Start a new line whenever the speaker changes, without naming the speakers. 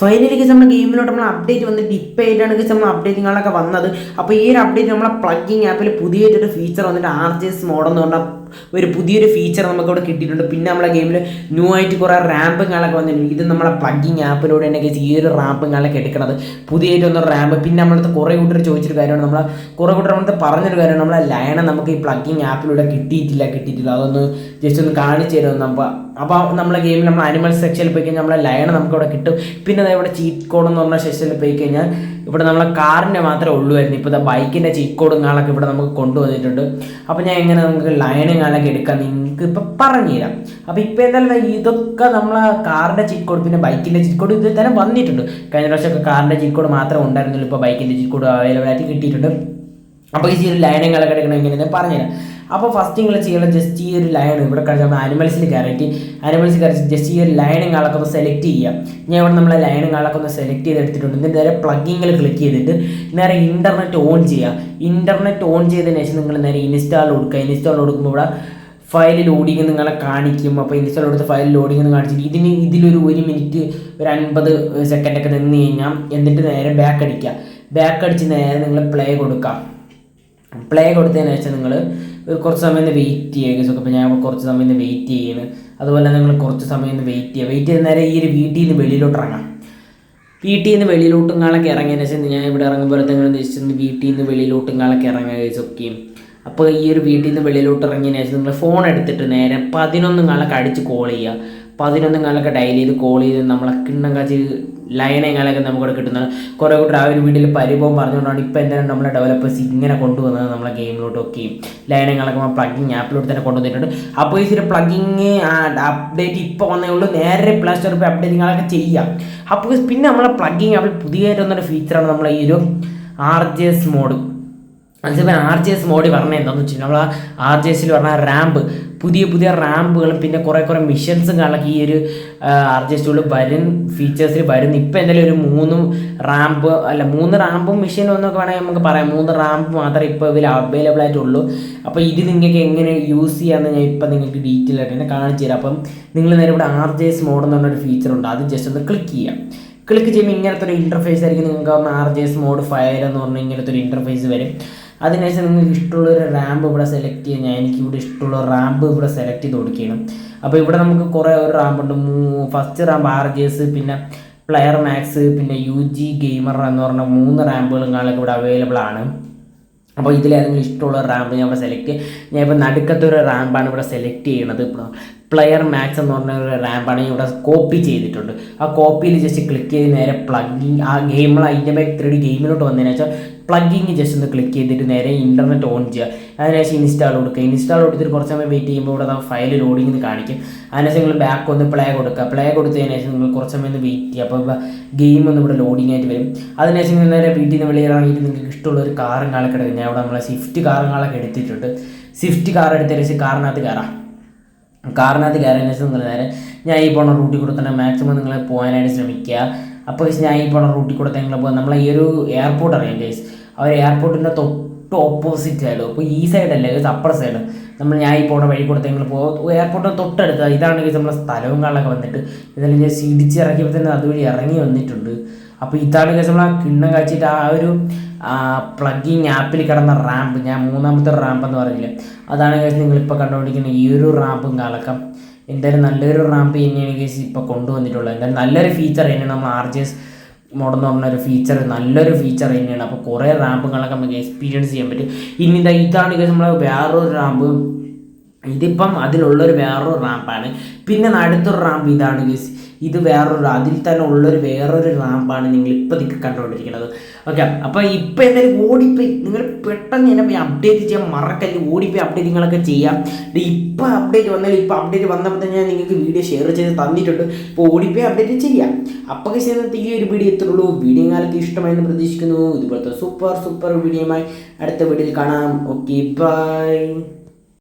Finally നമ്മുടെ ഗെയിമിലോട്ട് നമ്മൾ update വന്നിട്ട് ഇപ്പോൾ ആയിട്ടാണ് guys നമ്മൾ അപ്ഡേറ്റിങ്ങുകളൊക്കെ വന്നത്. അപ്പോൾ ഈ ഒരു അപ്ഡേറ്റ് നമ്മളെ പ്ലഗിങ് ആപ്പിൽ പുതിയൊരു ഫീച്ചർ വന്നിട്ട് ആർ ജി എസ് മോഡ് എന്ന് പറഞ്ഞാൽ ഒരു പുതിയൊരു ഫീച്ചർ നമുക്ക് ഇവിടെ കിട്ടിയിട്ടുണ്ട്. പിന്നെ നമ്മുടെ ഗെയിമിൽ ന്യൂ ആയിട്ട് കുറേ റാമ്പുകളൊക്കെ വന്നിട്ടുണ്ട്. ഇത് നമ്മളെ പ്ലഗിങ് ആപ്പിലൂടെ തന്നെ ഈ ഒരു റാമ്പുകളൊക്കെ എടുക്കുന്നത് പുതിയതായിട്ട് വന്ന റാമ്പ് പിന്നെ നമ്മളടുത്ത് കുറേ കൂട്ടർ ചോദിച്ചൊരു കാര്യമാണ്. നമ്മളെ കുറേ കൂട്ടർ നമ്മളടുത്ത് പറഞ്ഞൊരു കാര്യമാണ്. നമ്മളെ ലയണ നമുക്ക് ഈ പ്ലഗിങ് ആപ്പിലൂടെ കിട്ടിയിട്ടില്ല കിട്ടിയിട്ടില്ല. അതൊന്ന് ജസ്റ്റ് ഒന്ന് കാണിച്ചു തരുമെന്ന് അപ്പോൾ അപ്പോൾ നമ്മളെ ഗെയിമിൽ നമ്മൾ അനിമൽ സെക്ഷനിൽ പോയി കഴിഞ്ഞാൽ നമ്മളെ നമുക്ക് ഇവിടെ കിട്ടും. പിന്നെ അതേപോലെ ചീറ്റ് കോഡ് എന്ന് പറഞ്ഞ സെക്ഷനിൽ പോയി കഴിഞ്ഞാൽ ഇവിടെ നമ്മളെ കാറിന്റെ മാത്രമേ ഉള്ളുമായിരുന്നു ഇപ്പോൾ ബൈക്കിന്റെ ചിക്കോടും കാളൊക്കെ ഇവിടെ നമുക്ക് കൊണ്ടുവന്നിട്ടുണ്ട്. അപ്പോൾ ഞാൻ എങ്ങനെ നമുക്ക് ലൈനും കാളൊക്കെ എടുക്കാം നിങ്ങൾക്ക് ഇപ്പോൾ പറഞ്ഞുതരാം. അപ്പോൾ ഇപ്പോൾ എന്തായാലും ഇതൊക്കെ നമ്മളെ കാറിന്റെ ചിക്കോട് പിന്നെ ബൈക്കിന്റെ ചിക്കോട് ഇതിൽ ഇത് തന്നെ വന്നിട്ടുണ്ട്. കഴിഞ്ഞ പ്രാവശ്യമൊക്കെ കാറിന്റെ ചിക്കോട് മാത്രമേ ഉണ്ടായിരുന്നുള്ളൂ. ഇപ്പോൾ ബൈക്കിന്റെ ചിക്കോട് അവൈലബിൾ ആയിട്ട് കിട്ടിയിട്ടുണ്ട്. അപ്പോൾ ഈ ലൈനും കാളൊക്കെ എടുക്കണം എങ്ങനെയാണെന്ന് പറഞ്ഞുതരാം. അപ്പോൾ ഫസ്റ്റ് നിങ്ങൾ ചെയ്യേണ്ടത് ജസ്റ്റ് ഈ ഒരു ലൈൻ ഇവിടെ കഴിച്ചാൽ ആനിമൽസിൽ കയറിയിട്ട് ആനിമൽസിൽ കയറി ജസ്റ്റ് ഈ ഒരു ലൈനും ലൈനുകളൊക്കെ ഒന്ന് സെലക്ട് ചെയ്യുക ഞാൻ ഇവിടെ നമ്മളെ ലൈനും ലൈനുകളൊക്കെ ഒന്ന് സെലക്ട് ചെയ്ത് എടുത്തിട്ടുണ്ട്. നേരെ പ്ലഗിങ്ങിൽ ക്ലിക്ക് ചെയ്തിട്ട് നേരെ ഇന്റർനെറ്റ് ഓൺ ചെയ്യുക ഇന്റർനെറ്റ് ഓൺ ചെയ്തതിന് ശേഷം നിങ്ങൾ നേരെ ഇൻസ്റ്റാൾ കൊടുക്കുക. ഇൻസ്റ്റാൾ കൊടുക്കുമ്പോൾ ഇവിടെ ഫയൽ ലോഡിങ് നിങ്ങളെ കാണിക്കും. അപ്പോൾ ഇൻസ്റ്റാൾ കൊടുത്ത് ഫയൽ ലോഡിങ് എന്ന് കാണിച്ചിട്ട് ഇതിന് ഇതിലൊരു ഒരു മിനിറ്റ് ഒരു അൻപത് സെക്കൻഡൊക്കെ നിന്ന് കഴിഞ്ഞാൽ എന്നിട്ട് നേരെ ബാക്ക് അടിക്കുക. ബാക്ക് അടിച്ച് നേരെ നിങ്ങൾ പ്ലേ കൊടുക്കാം. പ്ലേ കൊടുത്തതിന് ശേഷം നിങ്ങൾ കുറച്ച് സമയം നിന്ന് വെയിറ്റ് ചെയ്യുക സോ അപ്പോൾ ഞാൻ കുറച്ച് സമയം നിന്ന് വെയിറ്റ് ചെയ്യുന്നു അതുപോലെ നിങ്ങൾ കുറച്ച് സമയം നിന്ന് വെയിറ്റ് ചെയ്യുക വെയിറ്റ് ചെയ്ത് നേരെ ഈ ഒരു വീട്ടിൽ നിന്ന് വെളിയിലോട്ട് ഇറങ്ങാം. വീട്ടിൽ നിന്ന് വെളിയിലോട്ടും കാളൊക്കെ ഇറങ്ങിയതിന് ശേഷം ഞാൻ ഇവിടെ ഇറങ്ങുമ്പോൾ നിങ്ങൾ ഉദ്ദേശിച്ചത് വീട്ടിൽ നിന്ന് വെളിയിലോട്ടും കാളൊക്കെ ഇറങ്ങുക ഒക്കെയും അപ്പോൾ ഈ ഒരു വീട്ടിൽ നിന്ന് വെളിയിലോട്ട് ഇറങ്ങിയതിന് ശേഷം നിങ്ങൾ ഫോൺ എടുത്തിട്ട് നേരെ പതിനൊന്ന് കാലൊക്കെ അടിച്ച് കോൾ ചെയ്യുക. പതിനൊന്ന് കാലൊക്കെ ഡയൽ ചെയ്ത് കോൾ ചെയ്ത് നമ്മളെ കിണ്ണം കാച്ചി ലൈനങ്ങളൊക്കെ നമുക്കിവിടെ കിട്ടുന്നത്. കുറേ കൂട്ടർ ആ ഒരു വീട്ടിൽ പരിഭവം പറഞ്ഞുകൊണ്ടാണ് ഇപ്പോൾ എന്തായാലും നമ്മളെ ഡെവലപ്പേഴ്സ് ഇങ്ങനെ കൊണ്ടുവന്നത് നമ്മളെ ഗെയിമിലോട്ടൊക്കെയും ലൈനങ്ങളൊക്കെ നമ്മൾ പ്ലഗിങ് ആപ്പിലോട്ട് തന്നെ കൊണ്ടുവന്നിട്ടുണ്ട്. അപ്പോൾ ഈ ഒരു പ്ലഗിങ് അപ്ഡേറ്റ് ഇപ്പോൾ വന്നേ ഉള്ളൂ. നേരെ പ്ലേ സ്റ്റോറിൽ പോയി അപ്ഡേറ്റിങ്ങളൊക്കെ ചെയ്യാം. അപ്പോൾ പിന്നെ നമ്മളെ പ്ലഗിങ് ആപ്പിൽ പുതിയതായിട്ട് വന്നൊരു ഫീച്ചറാണ് നമ്മളെ ഈ ഒരു ആർ ജി എസ് മോഡ് അതിപ്പോൾ ആർ ജി എസ് മോഡി പറഞ്ഞത് എന്താണെന്ന് വെച്ചാൽ നമ്മൾ ആർ ജി എസിൽ പറഞ്ഞ റാമ്പ് പുതിയ പുതിയ റാമ്പുകളും പിന്നെ കുറേ കുറേ മിഷൻസും കാണാൻ ഈ ഒരു ആർ ജി എസ് വരും ഫീച്ചേഴ്സിൽ വരുന്നു ഇപ്പോൾ എന്തായാലും ഒരു മൂന്ന് റാമ്പ് അല്ല മൂന്ന് റാമ്പും മിഷനും എന്നൊക്കെ വേണമെങ്കിൽ നമുക്ക് പറയാം. മൂന്ന് റാമ്പ് മാത്രമേ ഇപ്പോൾ ഇതിൽ അവൈലബിൾ ആയിട്ടുള്ളൂ. അപ്പോൾ ഇത് നിങ്ങൾക്ക് എങ്ങനെ യൂസ് ചെയ്യാമെന്ന് ഞാൻ ഇപ്പം നിങ്ങൾക്ക് ഡീറ്റെയിൽ ആയിട്ട് തന്നെ കാണിച്ചു തരാം. അപ്പം നിങ്ങൾ നേരെ ഇവിടെ ആർ ജി എസ് മോഡ് എന്ന് പറഞ്ഞൊരു ഫീച്ചർ ഉണ്ട്. അത് ജസ്റ്റ് ഒന്ന് ക്ലിക്ക് ചെയ്യാം. ക്ലിക്ക് ചെയ്യുമ്പോൾ ഇങ്ങനത്തെ ഒരു ഇന്റർഫേസ് ആയിരിക്കും നിങ്ങൾക്ക് R G S mode fire എന്ന് പറഞ്ഞാൽ ഇങ്ങനത്തെ ഒരു ഇന്റർഫേസ് വരും. അതിനുശേഷം നിങ്ങൾക്ക് ഇഷ്ടമുള്ള ഒരു റാമ്പ് ഇവിടെ സെലക്ട് ചെയ്യാൻ ഞാൻ എനിക്ക് ഇവിടെ ഇഷ്ടമുള്ള റാമ്പ് ഇവിടെ സെലക്ട് ചെയ്ത് കൊടുക്കുകയാണ്. അപ്പോൾ ഇവിടെ നമുക്ക് കുറേ ഒരു റാമ്പുണ്ട് first ramp R G S പിന്നെ പ്ലെയർ മാക്സ് പിന്നെ യു ജി ഗെയിമർ എന്ന് പറഞ്ഞ മൂന്ന് റാമ്പുകളും കാണാനൊക്കെ ഇവിടെ അവൈലബിൾ ആണ്. അപ്പോൾ ഇതിലേതെങ്കിലും ഇഷ്ടമുള്ള റാമ്പ് ഞാൻ ഇവിടെ സെലക്ട് ചെയ്യാം. ഞാൻ ഇപ്പോൾ നടുക്കത്തെ ഒരു റാമ്പാണ് ഇവിടെ സെലക്ട് ചെയ്യണത് ഇപ്പോൾ പ്ലെയർ മാക്സ് എന്ന് പറഞ്ഞ ഒരു റാമ്പാണ് ഇവിടെ കോപ്പി ചെയ്തിട്ടുണ്ട്. ആ കോപ്പിയിൽ ജസ്റ്റ് ക്ലിക്ക് ചെയ്ത് നേരെ പ്ലഗിങ് ആ ഗെയിമിൽ അതിന്റെ ബാക്ക് ത്രീ ഡി ഗെയിമിലോട്ട് വന്നതിന് ശേഷം പ്ലഗിങ് ജസ്റ്റ് ഒന്ന് ക്ലിക്ക് ചെയ്തിട്ട് നേരെ ഇന്റർനെറ്റ് ഓൺ ചെയ്യുക. അതിനുശേഷം ഇൻസ്റ്റാൾ കൊടുക്കുക. ഇൻസ്റ്റാൾ കൊടുത്തിട്ട് കുറച്ച് സമയം വെയിറ്റ് ചെയ്യുമ്പോൾ ഇവിടെ ഫയൽ ലോഡിംഗ് കാണിക്കും. അതിനുശേഷം നിങ്ങൾ ബാക്ക് ഒന്ന് പ്ലേ കൊടുക്കുക. പ്ലേ കൊടുത്തതിന് ശേഷം നിങ്ങൾ കുറച്ച് സമയം ഒന്ന് വെയിറ്റ് ചെയ്യുക. അപ്പോൾ ഗെയിം ഒന്ന് ഇവിടെ ലോഡിംഗ് ആയിട്ട് വരും. അതിനുശേഷം നിങ്ങൾ നേരെ വീട്ടിൽ നിന്ന് വെളിയിലാണെങ്കിൽ നിങ്ങൾക്ക് ഇഷ്ടമുള്ള ഒരു കാറും എടുക്കും ഞാൻ ഇവിടെ നമ്മളെ സ്വിഫ്റ്റ് കാറും കാലൊക്കെ എടുത്തിട്ടുണ്ട്. സ്വിഫ്റ്റ് കാർ എടുത്തതിന് ശേഷം കാറിനകത്ത് കയറാം കാറിനകത്ത് കയറിയതിന് ശേഷം നിങ്ങൾ ഞാൻ ഈ പോണ റൂട്ടിൽ കൂടെ തന്നെ മാക്സിമം നിങ്ങൾ പോകാനായിട്ട് ശ്രമിക്കുക. അപ്പോൾ ഞാൻ ഈ പോണ റൂട്ടിൽ കൂടെ നിങ്ങൾ പോകാം നമ്മളെ ഈ ഒരു എയർപോർട്ട് അറിയാം ഗൈസ് ആ ഒരു എയർപോർട്ടിന്റെ തൊട്ട് ഓപ്പോസിറ്റ് ആയാലും അപ്പോൾ ഈ സൈഡല്ല ഗൈസ് അപ്പർ സൈഡ് നമ്മൾ ഞാൻ ഈ പോണ വഴി കൂടെ നിങ്ങൾ പോകും. എയർപോർട്ടിന് തൊട്ടടുത്ത് ഇതാണ് ഗൈസ് നമ്മളെ സ്ഥലവും കാണാനൊക്കെ വന്നിട്ട്. ഇതെല്ലാം ഞാൻ ഇടിച്ച് ഇറക്കിയപ്പോൾ തന്നെ അതുവഴി ഇറങ്ങി വന്നിട്ടുണ്ട്. അപ്പോൾ ഇതാണ് ഗൈസ് നമ്മൾ ആ കിണ്ണം കാച്ചിട്ട് ആ ഒരു പ്ലഗിങ് ആപ്പിൽ കിടന്ന റാമ്പ് ഞാൻ മൂന്നാമത്തെ റാമ്പ് എന്ന് പറഞ്ഞില്ലേ അതാണ് കേസ് നിങ്ങളിപ്പോൾ കണ്ടുകൊണ്ടിരിക്കുന്ന ഈ ഒരു റാമ്പും കാലക്കം. എന്തായാലും നല്ലൊരു റാമ്പ് തന്നെയാണ് കേസ് ഇപ്പോൾ കൊണ്ടുവന്നിട്ടുള്ളത്. എന്തായാലും നല്ലൊരു ഫീച്ചർ തന്നെയാണ് നമ്മൾ ആർ ജി എസ് മോഡെന്ന് പറഞ്ഞ ഒരു ഫീച്ചർ നല്ലൊരു ഫീച്ചർ തന്നെയാണ്. അപ്പോൾ കുറേ റാമ്പുകളൊക്കെ നമുക്ക് എക്സ്പീരിയൻസ് ചെയ്യാൻ പറ്റും. ഇനി ഇതാ ഇതാണ് കേസ് നമ്മൾ വേറൊരു റാമ്പ് ഇതിപ്പം അതിലുള്ളൊരു വേറൊരു റാമ്പാണ് പിന്നെ അടുത്തൊരു റാമ്പ് ഇതാണ് ഗീസ് ഇത് വേറൊരു അതിൽ തന്നെ ഉള്ളൊരു വേറൊരു റാമ്പാണ് നിങ്ങൾ ഇപ്പം ഇതിക്ക് കണ്ടുകൊണ്ടിരിക്കുന്നത്. ഓക്കെ അപ്പോൾ ഇപ്പോൾ എന്തായാലും ഓടിപ്പോയി. നിങ്ങൾ പെട്ടെന്ന് തന്നെ പോയി അപ്ഡേറ്റ് ചെയ്യാൻ മറക്കല്ല ഓടിപ്പോയി അപ്ഡേറ്റിങ്ങളൊക്കെ ചെയ്യാം. ഇപ്പോൾ അപ്ഡേറ്റ് വന്നാൽ ഇപ്പോൾ അപ്ഡേറ്റ് വന്നപ്പോൾ തന്നെ ഞാൻ നിങ്ങൾക്ക് വീഡിയോ ഷെയർ ചെയ്ത് തന്നിട്ടുണ്ട്. ഇപ്പോൾ ഓടിപ്പോയി അപ്ഡേറ്റ് ചെയ്യാം. അപ്പോൾ ചെയ്യുന്നത് ഈ ഒരു വീഡിയോ എത്തുള്ളൂ വീഡിയോ കാലത്ത് ഇഷ്ടമായെന്ന് പ്രതീക്ഷിക്കുന്നു. ഇതുപോലത്തെ സൂപ്പർ സൂപ്പർ വീഡിയോയുമായി അടുത്ത വീഡിയോയിൽ കാണാം. Okay bye